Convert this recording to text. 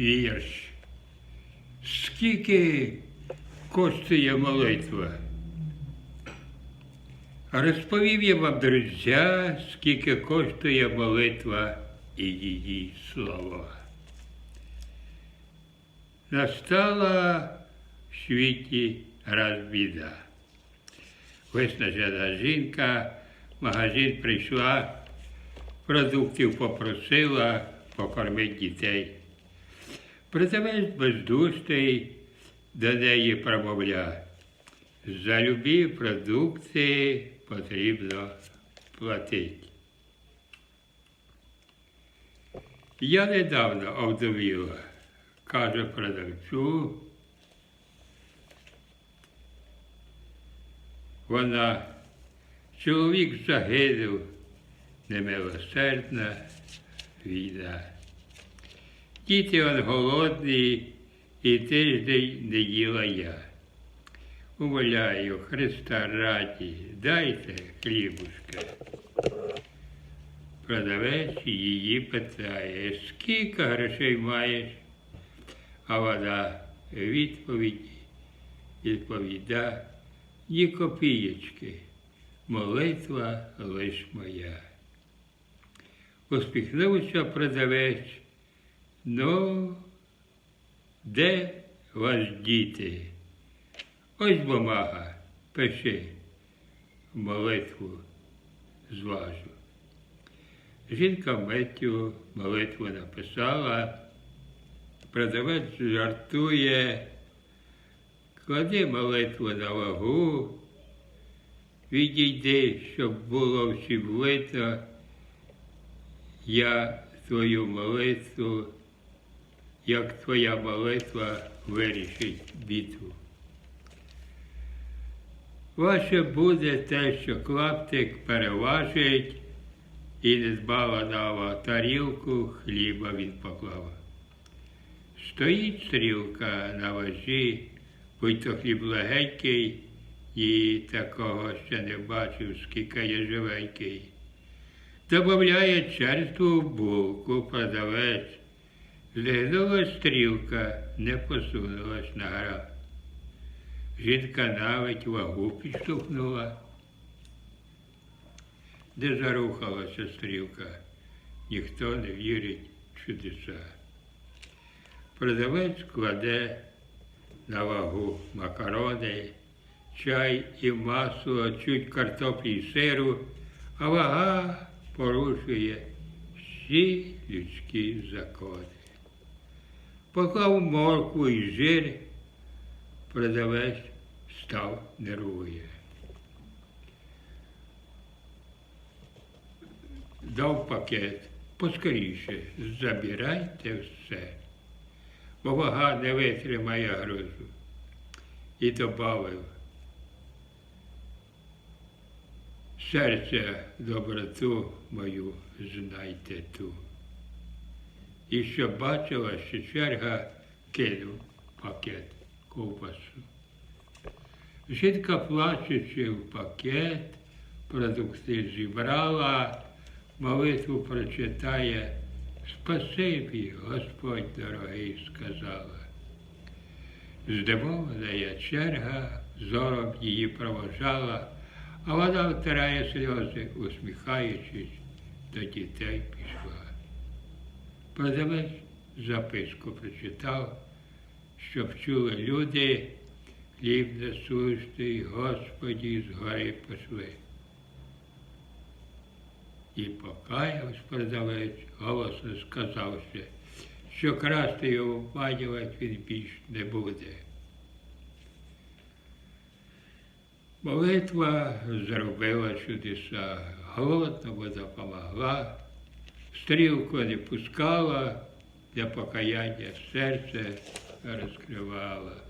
вірш. Скільки коштує молитва? Розповів я вам, друзі, скільки коштує молитва і її слова. Настала в світі раз біда. Виснажена жінка, в магазин прийшла, продуктів попросила покормити дітей. Продавець бездушний до неї промовляє. За любі продукти потрібно платити. Я недавно овдовіла, каже продавцю. Вона, чоловік загинув, немилосердна війна. Діти он голодні, і тиждень не їла я. Умоляю, Христа раді, дайте хлібушка. Продавець її питає, скільки грошей маєш? А вона відповідь відповіда, ні копієчки, молитва лиш моя. Успіхнувся продавець, ну, де ваш діти? Ось бумага, пиши, молитву зважу. Жінка миттю молитву написала, продавець жартує, клади молитву на вагу, відійди, щоб було всім видно, я твою молитву, як твоя молитва вирішить бітву. Ваше буде те, що клаптик переважить, і не збала дава тарілку, хліба він поклав. Стоїть стрілка на вазі, будь то хліб легенький, і такого ще не бачив, скільки є живенький. Добавляє черству булку продавець. Злигнула стрілка, не посунулась на гра. Жінка навіть вагу підштовхнула. Де зарухалася стрілка, ніхто не вірить в чудеса. Продавець кладе на вагу макарони, чай і масло, чуть картоплі і сиру, а вага порушує всі людські закони. Поклав моркву і жир, продавець став нервує. Дав пакет, поскоріше, забирайте все, бо вага не витримає грузу. І добавив, серце доброту мою знайте ту. І що бачила, що черга кинув пакет ковбасу. Жінка, плачучи в пакет, продукти зібрала, молитву прочитає, спасибі, Господь дорогий, сказала. Здивована я черга, зором її провожала, а вона втирає сльози, усміхаючись, до дітей пішла. Продавець записку прочитав, щоб чули люди, хліб насущний, Господі з гори пошли. І покаявся продавець, голосно сказавши, що красти його обманювати він більш не буде. Молитва зробила чудеса, голодна вода помогла, стрілку не пускала, для покаяння серце розкривала.